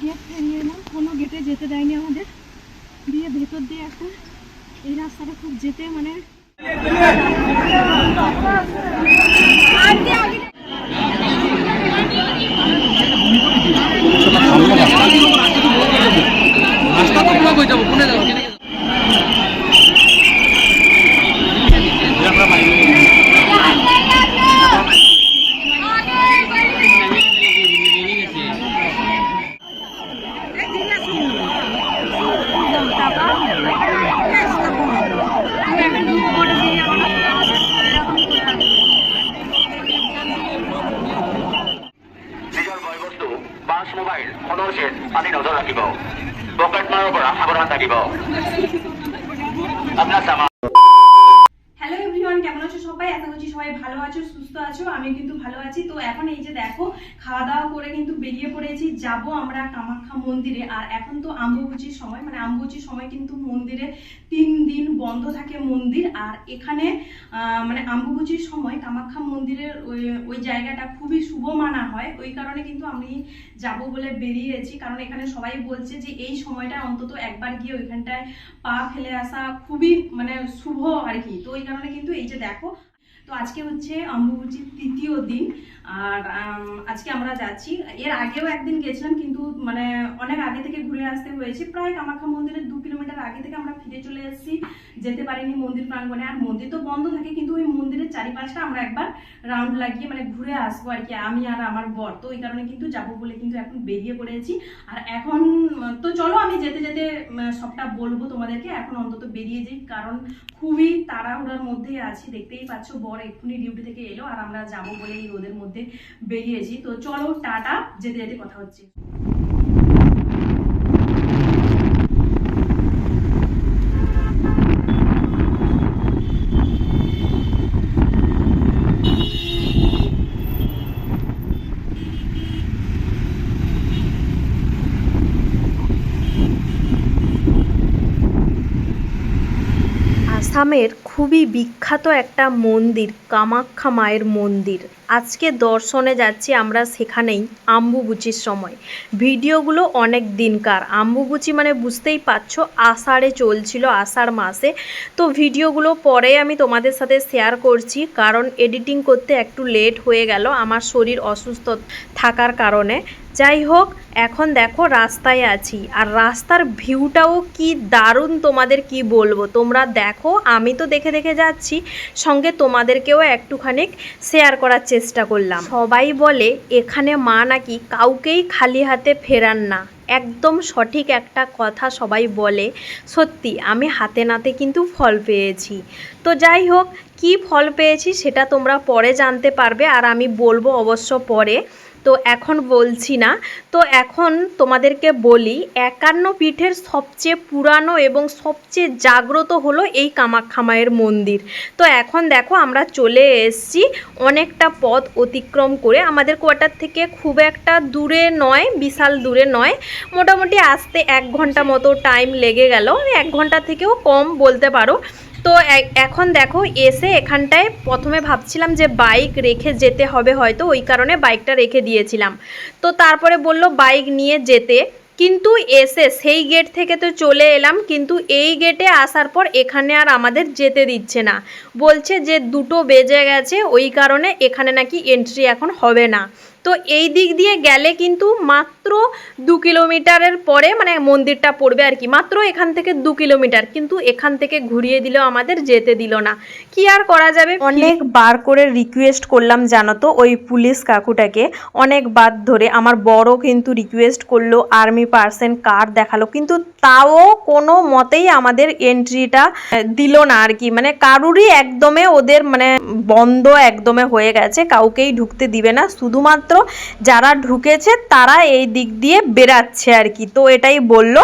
Gate পেরিয়ে এলাম কোনো গেটে যেতে দেয়নি আমাদের। দিয়ে ভেতর দিয়ে এখন এই রাস্তাটা খুব যেতে মানে রাস্তা মোবাইল ফোনৰ চেট আদি নজৰ ৰাখিব। পকেট মাৰৰ পৰা সাৱধান থাকিব আপোনাৰ কেমন আছো সবাই? আশা করছি সবাই ভালো আছো, সুস্থ আছো আমি কিন্তু ভালো আছি। তো এখন এই যে দেখো খাওয়া দাওয়া করে কিন্তু বেরিয়ে পড়েছি। যাব আমরা কামাখ্যা মন্দিরে। আর এখন তো আম্বুবুচির সময় মানে আম্বুবুচির সময় কিন্তু মন্দিরে তিন দিন বন্ধ থাকে মন্দির। আর এখানে মানে আম্বুবুচির সময় কামাখ্যা মন্দিরের ওই জায়গাটা খুবই শুভ মানা হয়। ওই কারণে কিন্তু আমি যাব বলে বেরিয়েছি। কারণ এখানে সবাই বলছে যে এই সময়টা অন্তত একবার গিয়ে ওইখানটায় পা ফেলে আসা খুবই মানে শুভ আর কি। তো ওই কারণে কিন্তু এই যে দেখো তো আজকে হচ্ছে অম্বুবচির তৃতীয় দিন। আর আজকে আমরা যাচ্ছি। এর আগেও একদিন গেছিলাম, কিন্তু মানে অনেক আগে থেকে ঘুরে আসতে হয়েছে। প্রায় কামাখ্যা মন্দিরের দু কিলোমিটার আগে থেকে আমরা ফিরে চলে এসেছি। যেতে পারিনি মন্দির প্রাঙ্গণে। আর মন্দির তো বন্ধ থাকে, কিন্তু ওই মন্দিরের চারিপাশটা আমরা একবার রাউন্ড লাগিয়ে মানে ঘুরে আসব আর কি, আমি আর আমার বর। তো ওই কারণে কিন্তু যাব বলে কিন্তু এখন বেরিয়ে পড়েছি। আর এখন, তো চলো আমি যেতে যেতে সবটা বলব তোমাদেরকে। এখন অন্তত বেরিয়ে যাই, কারণ খুবই তাড়াহুড়ার মধ্যে আছি। দেখতেই পাচ্ছ, বর এক্ষুনি ডিউটি থেকে এলো, আর আমরা যাব বলে এই রোদের মধ্যে বেরিয়েছি। তো চলো, টাটা, যেতে যেতে কথা হচ্ছে। আসামের খুবই বিখ্যাত একটা মন্দির, কামাখ্যা মায়ের মন্দির। আজকে দর্শনে যাচ্ছি আমরা সেখানেই, আম্বুবুচির সময়। ভিডিওগুলো অনেক দিনকার। আম্বুবুচি মানে বুঝতেই পারছ, আষাঢ়ে চলছিল আষাঢ় মাসে। তো ভিডিওগুলো পরে আমি তোমাদের সাথে শেয়ার করছি, কারণ এডিটিং করতে একটু লেট হয়ে গেল, আমার শরীর অসুস্থ থাকার কারণে। যাই হোক, এখন দেখো রাস্তায় আছি। আর রাস্তার ভিউটাও কি দারুণ তোমাদের কি বলব? তোমরা দেখো, আমি তো দেখে দেখে যাচ্ছি, সঙ্গে তোমাদেরকেও একটুখানি শেয়ার করার চেষ্টা করলাম। সবাই বলে, এখানে মা নাকি কাউকেই খালি হাতে ফেরান না। একদম সঠিক একটা কথা সবাই বলে। সত্যি, আমি হাতে নাতে কিন্তু ফল পেয়েছি। তো যাই হোক, কি ফল পেয়েছি সেটা তোমরা পরে জানতে পারবে, আর আমি বলব অবশ্য পরে। তো এখন বলছি না। তো এখন তোমাদেরকে বলি, একান্ন পীঠের সবচেয়ে পুরানো এবং সবচেয়ে জাগ্রত হলো এই কামাখ্যা মায়ের মন্দির। তো এখন দেখো আমরা চলে এসেছি অনেকটা পথ অতিক্রম করে। আমাদের কোয়ার্টার থেকে খুব একটা দূরে নয়, বিশাল দূরে নয়। মোটামুটি আসতে এক ঘণ্টা মতো টাইম লেগে গেল। এক ঘণ্টা থেকেও কম বলতে পারো। তো এখন দেখো এসে এখানটায় প্রথমে ভাবছিলাম যে বাইক রেখে যেতে হবে হয়তো, ওই কারণে বাইকটা রেখে দিয়েছিলাম। তো তারপরে বলল বাইক নিয়ে যেতে, কিন্তু এসে সেই গেট থেকে তো চলে এলাম, কিন্তু এই গেটে আসার পর এখানে আর আমাদের যেতে দিচ্ছে না। বলছে যে দুটো বেজে গেছে, ওই কারণে এখানে নাকি এন্ট্রি এখন হবে না। তো এই দিক দিয়ে গেলে কিন্তু মাত্র দু কিলোমিটারের পরে মানে মন্দিরটা পড়বে আর কি, মাত্র এখান থেকে দু কিলোমিটার। কিন্তু এখান থেকে ঘুরিয়ে দিল আমাদের যেতে দিল না। কি আর করা যাবে? অনেক বার করে রিকোয়েস্ট করলাম, জানো তো, ওই পুলিশ কাকুটাকে। অনেক বার ধরে আমার বড় কিন্তু রিকোয়েস্ট করল আর্মি পার্সেন্ট কার্ড দেখাল। কিন্তু তাও কোনো মতেই আমাদের এন্ট্রিটা দিল না আর কি। মানে কারুরই একদমে ওদের মানে বন্ধ একদমে হয়ে গেছে, কাউকেই ঢুকতে দিবে না। শুধুমাত্র যারা ঢুকেছে তারা এই দিক দিয়ে বেরাচ্ছে আর কি। তো এটাই বলল।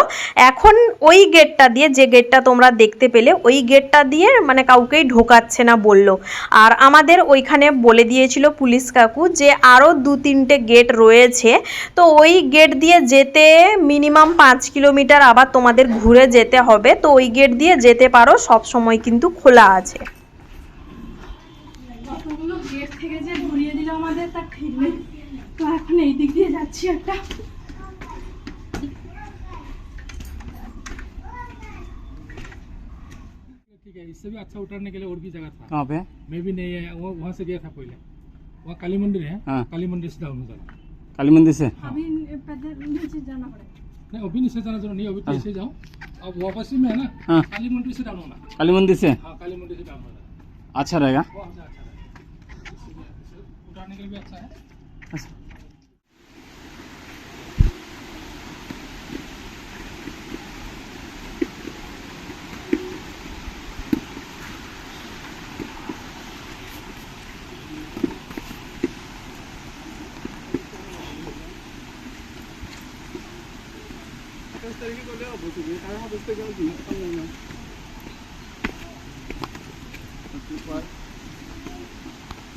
এখন ওই গেটটা দিয়ে, যে গেটটা তোমরা দেখতে পেলে, ওই গেটটা দিয়ে মানে কাউকেই ঢোকাচ্ছে না বলল। আর আমাদের ওইখানে বলে দিয়েছিল পুলিশ কাকু যে আরও দু তিনটে গেট রয়েছে। তো ওই গেট দিয়ে যেতে মিনিমাম পাঁচ কিলোমিটার আবার তোমাদের ঘুরে যেতে হবে। তো ওই গেট দিয়ে যেতে পারো, সব সময় কিন্তু খোলা আছে। গেট থেকে যে ঘুরিয়ে দিল আমাদের তার ঠিক নেই। তো এখন এই দিক দিয়ে যাচ্ছি একটা। ठीक है इससे भी अच्छा उतरने के लिए और भी जगह था। पे? मैं भी नहीं वो से गया था पहले। काली मंदिर है। हाँ। काली मंदिर से डाउन जाना काली मंदिर से? हाँ। नीचे जाना पड़ेगा नहीं अभी नीचे जाना नहीं अभी तो हाँ। ऐसे जाओ अब में है ना? काली मंदिर से डाउन होना काली मंदिर से? काली मंदिर से डाउन होना अच्छा रहेगा। अच्छा रहेगा। उतरने के लिए भी अच्छा है। अच्छा।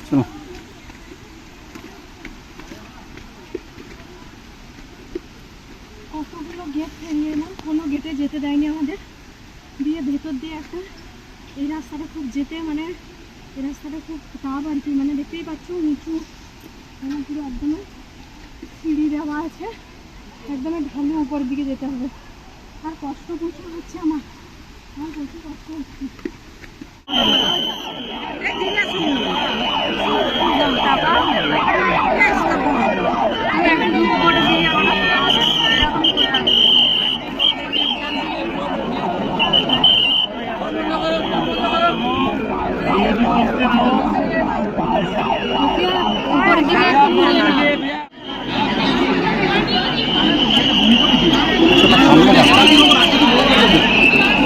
চলো কতগুলো গেট পেরিয়ে এলাম, কোনো গেটে যেতে দেয়নি আমাদের। দিয়ে ভেতর দিয়ে এখন এই রাস্তাটা খুব যেতে মানে এই রাস্তাটা খুব টাপ আর কি মানে দেখতেই পাচ্ছ নিচু মানে পুরো একদমই সিঁড়ি দেওয়া আছে। একদমই ঢালু উপর দিকে যেতে হবে। আর কষ্ট প্রচুর হচ্ছে আমার। আমার প্রচুর কষ্ট হচ্ছে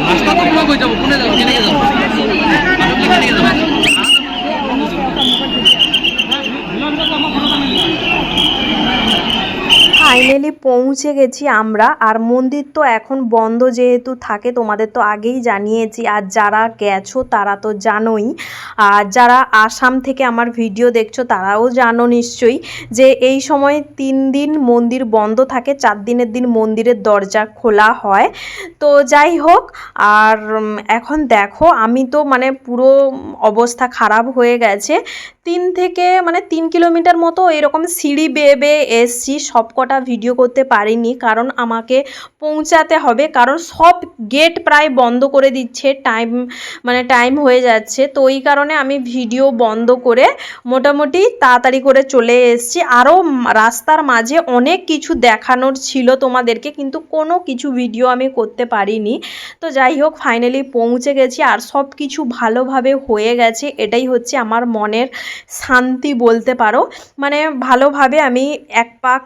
রাস্তা তো ব্লক হয়ে যাব কোনে যাব কেনে যাব কেনে যাব ফাইনালি পৌঁছে গেছি আমরা। আর মন্দির তো এখন বন্ধ যেহেতু থাকে, তোমাদের তো আগেই জানিয়েছি। আর যারা গেছো, তারা তো জানোই। আর যারা আসাম থেকে আমার ভিডিও দেখছ, তারাও জানো নিশ্চয়ই যে এই সময় তিন দিন মন্দির বন্ধ থাকে, চার দিনের দিন মন্দিরের দরজা খোলা হয়। তো যাই হোক, আর এখন দেখো, আমি তো মানে পুরো অবস্থা খারাপ হয়ে গেছে। তিন থেকে মানে তিন কিলোমিটার মতো এরকম সিঁড়ি বেয়ে বেয়ে এসছি। সব কটা ভিডিও করতে পারিনি, কারণ আমাকে পৌঁছাতে হবে। কারণ সব গেট প্রায় বন্ধ করে দিচ্ছে, টাইম মানে টাইম হয়ে যাচ্ছে। তো ওই কারণে আমি ভিডিও বন্ধ করে মোটামুটি তাড়াতাড়ি করে চলে এসেছি। আরও রাস্তার মাঝে অনেক কিছু দেখানোর ছিল তোমাদেরকে, কিন্তু কোনো কিছু ভিডিও আমি করতে পারিনি। তো যাই হোক ফাইনালি পৌঁছে গেছি। আর সব কিছু ভালোভাবে হয়ে গেছে, এটাই হচ্ছে আমার মনের শান্তি বলতে পারো। মানে ভালোভাবে আমি এক পাক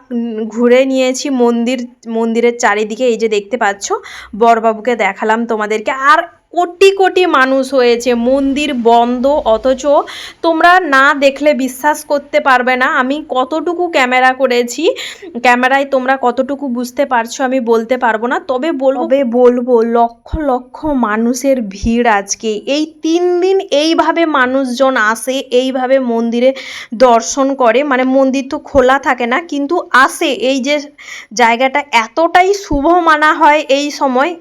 ঘুরে নিয়েছি মন্দির, মন্দিরের চারিদিকে, এই যে দেখতে পাচ্ছ, বরবাবুকে দেখালাম তোমাদেরকে। আর কোটি কোটি মানুষ হয়েছে, মন্দির বন্ধ, অথচ তোমরা না দেখলে বিশ্বাস করতে পারবে না। আমি কতটুকু ক্যামেরা করেছি, ক্যামেরায় তোমরা কতটুকু বুঝতে পারছ আমি বলতে পারব না। তবে বলব বলব, লক্ষ লক্ষ মানুষের ভিড় আজকে। এই তিন দিন এইভাবে মানুষজন আসে, এইভাবে মন্দিরে দর্শন করে। মানে মন্দির তো খোলা থাকে না, কিন্তু আসে। এই যে জায়গাটা এতটাই শুভ মানা হয় এই সময়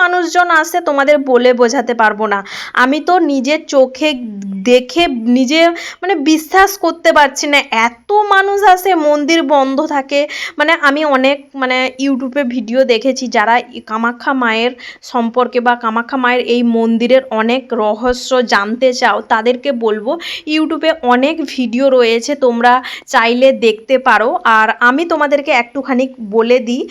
মানুষজন আসে তোমাদের বলে বোঝাতে পারব না। আমি তো নিজের চোখে দেখে, নিজে মানে বিশ্বাস করতে পারছি না। এত মানুষ আসে মন্দির বন্ধ থাকে। মানে আমি অনেক মানে ইউটিউবে ভিডিও দেখেছি, যারা কামাখ্যা মায়ের সম্পর্কে বা কামাখ্যা মায়ের এই মন্দিরের অনেক রহস্য জানতে চাও, তাদেরকে বলব, ইউটিউবে অনেক ভিডিও রয়েছে, তোমরা চাইলে দেখতে পারো। আর আমি তোমাদেরকে একটুখানি বলে দিই।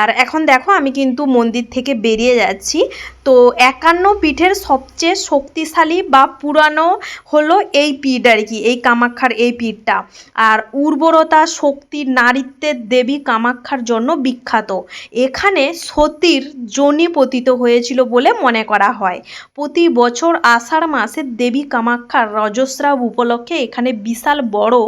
আর এখন দেখো, আমি কিন্তু মন্দির থেকে বেরিয়ে যাচ্ছি। তো একান্ন পীঠের সবচেয়ে শক্তিশালী বা পুরানো হলো এই পীঠ আর কি, এই কামাখ্যার এই পীঠটা। আর উর্বরতা শক্তি নারীত্বের দেবী কামাখ্যার জন্য বিখ্যাত। এখানে সতীর যোনি পতিত হয়েছিল বলে মনে করা হয়। প্রতি বছর আষাঢ় মাসে দেবী কামাখ্যার রজস্রাব উপলক্ষে এখানে বিশাল বড়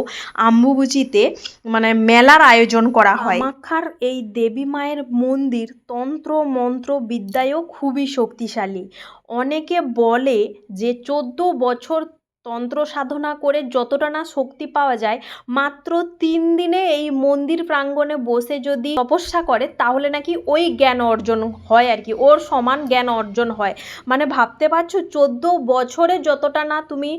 আম্বুবুচিতে মানে মেলার আয়োজন করা হয়। কামাখ্যার এই দেবী মায়ের মন্দির তন্ত্র মন্ত্র বিদ্যায়ও খুবই শক্তিশালী। অনেকে বলে যে চোদ্দ বছর তন্ত্র সাধনা করে যতটা না শক্তি পাওয়া যায়, মাত্র তিন দিনে এই মন্দির প্রাঙ্গণে বসে যদি তপস্যা করে, তাহলে নাকি ওই জ্ঞান অর্জন হয় আর কি, ওর সমান জ্ঞান অর্জন হয়। মানে ভাবতে পারছ, চোদ্দ বছরে যতটা না তুমি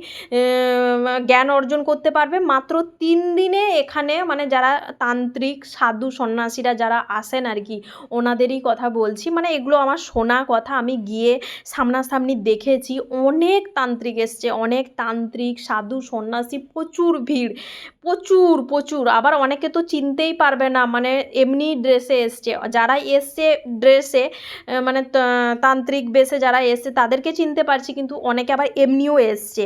জ্ঞান অর্জন করতে পারবে, মাত্র তিন দিনে এখানে মানে যারা তান্ত্রিক, সাধু, সন্ন্যাসীরা যারা আসেন আর কি, ওনাদেরই কথা বলছি। মানে এগুলো আমার শোনা কথা, আমি গিয়ে সামনাসামনি দেখেছি, অনেক তান্ত্রিক এসছে, অনেক সাধু, সন্ন্যাসী, প্রচুর ভিড়। প্রচুর প্রচুর। আবার অনেকে তো চিনতেই পারবে না মানে এমনি ড্রেসে এসছে। যারা এসছে ড্রেসে মানে তান্ত্রিক বেশে যারা এসছে, তাদেরকে চিনতে পারছি, কিন্তু অনেকে আবার এমনিও এসছে।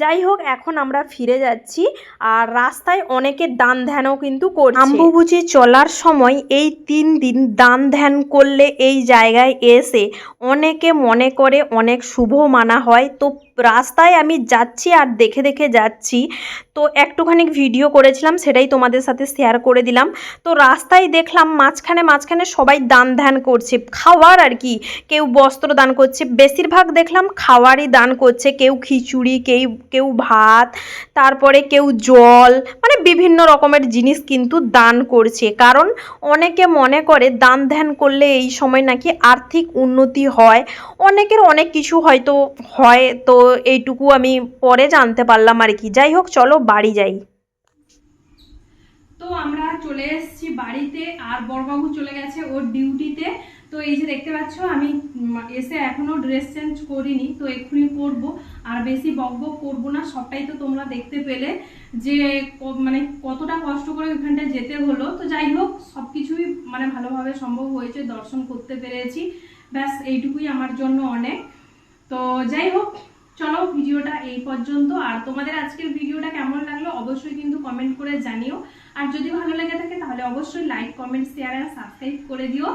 যাই হোক, এখন আমরা ফিরে যাচ্ছি, আর রাস্তায় অনেকে দান ধ্যানও কিন্তু করছে। আম্বুবুচি চলার সময় এই তিন দিন দান ধ্যান করলে এই জায়গায় এসে অনেকে মনে করে অনেক শুভ মানা হয়। তো রাস্তায় আমি যাচ্ছি আর দেখে দেখে যাচ্ছি। তো একটুখানি ভিডিও করেছিলাম, সেটাই তোমাদের সাথে শেয়ার করে দিলাম। তো রাস্তায় দেখলাম মাঝখানে মাঝখানে সবাই দান ধ্যান করছে। খাওয়ার আর কি, কেউ বস্ত্র দান করছে। বেশিরভাগ দেখলাম খাওয়ারই দান করছে। কেউ খিচুড়ি, কেউ কেউ ভাত, তারপরে কেউ জল মানে বিভিন্ন রকমের জিনিস কিন্তু দান করছে। কারণ অনেকে মনে করে দান ধ্যান করলে এই সময় নাকি আর্থিক উন্নতি হয়। অনেকের অনেক কিছু হয়তো হয়, তো এইটুকু আমি পরে জানতে পারলাম আর কি। যাই হোক, চলো বাড়ি যাই। তো আমরা চলে এসেছি বাড়িতে, আর বড়বাবু চলে গেছে ওর ডিউটিতে। তো এই যে দেখতে পাচ্ছ, আমি এসে এখনও ড্রেস চেঞ্জ করিনি, তো এক্ষুনি করব আর বেশি বক বক করব না, সবটাই তো তোমরা দেখতে পেলে যে মানে কতটা কষ্ট করে ওইখানটায় যেতে হলো। তো যাই হোক সব কিছুই মানে ভালোভাবে সম্ভব হয়েছে, দর্শন করতে পেরেছি। ব্যাস, এইটুকুই আমার জন্য অনেক। তো যাই হোক চলো ভিডিওটা এই পর্যন্ত। আর তোমাদের আজকের ভিডিওটা কেমন লাগল অবশ্যই কিন্তু কমেন্ট করে জানিও। আর যদি ভালো লেগে থাকে তাহলে অবশ্যই লাইক কমেন্ট শেয়ার আর সাবস্ক্রাইব করে দিও।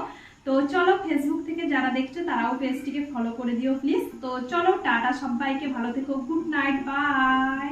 তো চলো ফেসবুক থেকে যারা দেখছ তারাও পেজটিকে ফলো করে দিও প্লিজ তো চলো টাটা সবাইকে, ভালো থেকো গুড নাইট বাই